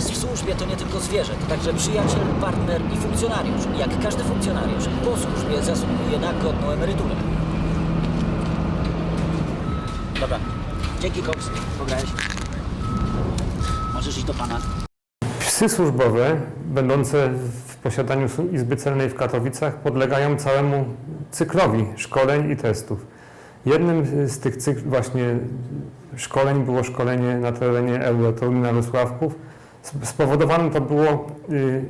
Pies w służbie to nie tylko zwierzę, to także przyjaciel, partner i funkcjonariusz. Jak każdy funkcjonariusz, po służbie zasługuje na godną emeryturę. Dobra. Dzięki, Cox. Pograłeś. Możesz iść do pana. Psy służbowe, będące w posiadaniu Izby Celnej w Katowicach, podlegają całemu cyklowi szkoleń i testów. Jednym z tych cykl właśnie szkoleń było szkolenie na terenie Sławków. S- Spowodowane to było y,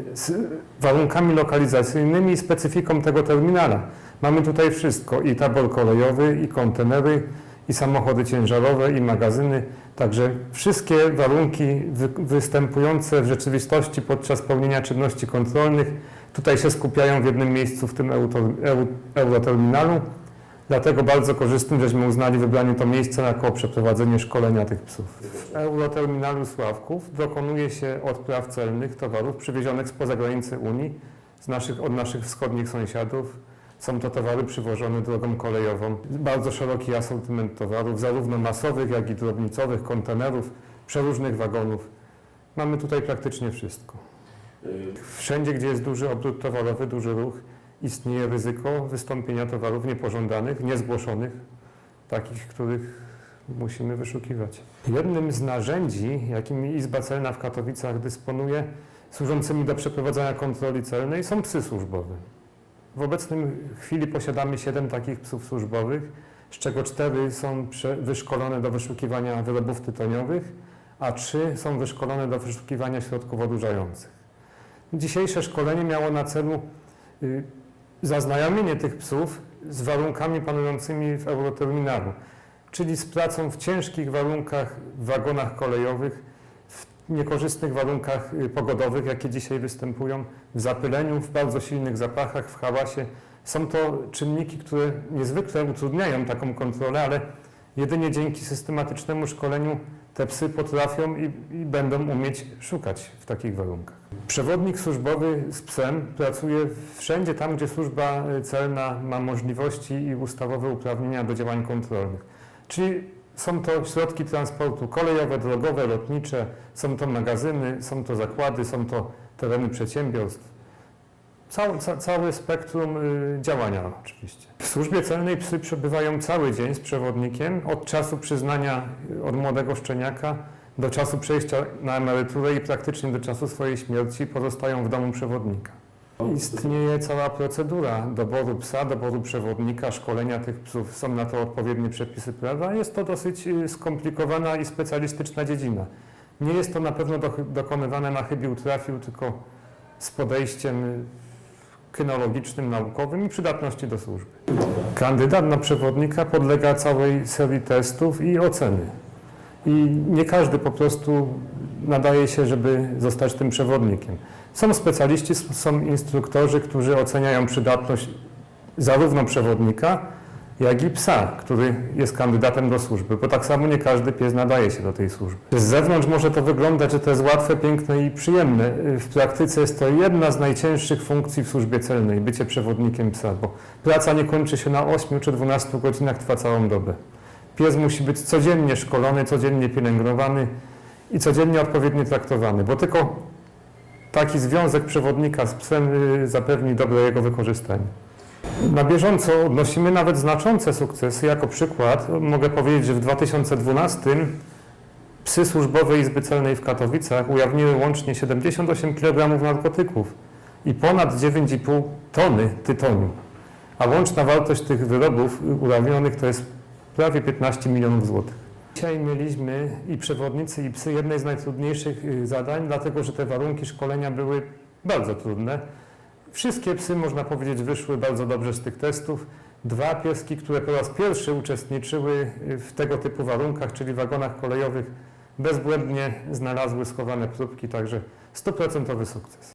warunkami lokalizacyjnymi i specyfiką tego terminala. Mamy tutaj wszystko, i tabor kolejowy, i kontenery, i samochody ciężarowe, i magazyny. Także wszystkie warunki wy, występujące w rzeczywistości podczas pełnienia czynności kontrolnych tutaj się skupiają w jednym miejscu w tym euroterminalu. Dlatego bardzo korzystnym żeśmy uznali wybranie to miejsce jako przeprowadzenie szkolenia tych psów. W Euroterminalu Sławków dokonuje się odpraw celnych towarów przywiezionych spoza granicy Unii, z naszych, od naszych wschodnich sąsiadów. Są to towary przywożone drogą kolejową. Bardzo szeroki asortyment towarów, zarówno masowych, jak i drobnicowych, kontenerów, przeróżnych wagonów. Mamy tutaj praktycznie wszystko. Wszędzie, gdzie jest duży obrót towarowy, duży ruch, istnieje ryzyko wystąpienia towarów niepożądanych, niezgłoszonych, takich, których musimy wyszukiwać. Jednym z narzędzi, jakimi Izba Celna w Katowicach dysponuje, służącymi do przeprowadzania kontroli celnej, są psy służbowe. W obecnym chwili posiadamy 7 takich psów służbowych, z czego 4 są wyszkolone do wyszukiwania wyrobów tytoniowych, a 3 są wyszkolone do wyszukiwania środków odurzających. Dzisiejsze szkolenie miało na celu y, zaznajomienie tych psów z warunkami panującymi w Euroterminalu, czyli z pracą w ciężkich warunkach w wagonach kolejowych, w niekorzystnych warunkach y, pogodowych, jakie dzisiaj występują, w zapyleniu, w bardzo silnych zapachach, w hałasie. Są to czynniki, które niezwykle utrudniają taką kontrolę, ale jedynie dzięki systematycznemu szkoleniu te psy potrafią i, i będą umieć szukać w takich warunkach. Przewodnik służbowy z psem pracuje wszędzie tam, gdzie służba celna ma możliwości i ustawowe uprawnienia do działań kontrolnych. Czyli są to środki transportu kolejowe, drogowe, lotnicze, są to magazyny, są to zakłady, są to tereny przedsiębiorstw. Całe, ca, spektrum y, działania oczywiście. W służbie celnej psy przebywają cały dzień z przewodnikiem od czasu przyznania y, od młodego szczeniaka do czasu przejścia na emeryturę i praktycznie do czasu swojej śmierci pozostają w domu przewodnika. Istnieje cała procedura doboru psa, doboru przewodnika, szkolenia tych psów. Są na to odpowiednie przepisy prawa. Jest to dosyć y, skomplikowana i specjalistyczna dziedzina. Nie jest to na pewno do, dokonywane na chybił trafił, tylko z podejściem kynologicznym, naukowym i przydatności do służby. Kandydat na przewodnika podlega całej serii testów i oceny. I nie każdy po prostu nadaje się, żeby zostać tym przewodnikiem. Są specjaliści, są instruktorzy, którzy oceniają przydatność zarówno przewodnika, jak i psa, który jest kandydatem do służby, bo tak samo nie każdy pies nadaje się do tej służby. Z zewnątrz może to wyglądać, że to jest łatwe, piękne i przyjemne. W praktyce jest to jedna z najcięższych funkcji w służbie celnej, bycie przewodnikiem psa, bo praca nie kończy się na 8 czy 12 godzinach, trwa całą dobę. Pies musi być codziennie szkolony, codziennie pielęgnowany i codziennie odpowiednio traktowany, bo tylko taki związek przewodnika z psem y, zapewni dobre jego wykorzystanie. Na bieżąco odnosimy nawet znaczące sukcesy. Jako przykład mogę powiedzieć, że w 2012 psy służbowe Izby Celnej w Katowicach ujawniły łącznie 78 kg narkotyków i ponad 9,5 tony tytoniu. A łączna wartość tych wyrobów ujawnionych to jest prawie 15 milionów złotych. Dzisiaj mieliśmy i przewodnicy, i psy jednej z najtrudniejszych y, zadań, dlatego że te warunki szkolenia były bardzo trudne. Wszystkie psy, można powiedzieć, wyszły bardzo dobrze z tych testów. Dwa pieski, które po raz pierwszy uczestniczyły w tego typu warunkach, czyli wagonach kolejowych, bezbłędnie znalazły schowane próbki, także stuprocentowy sukces.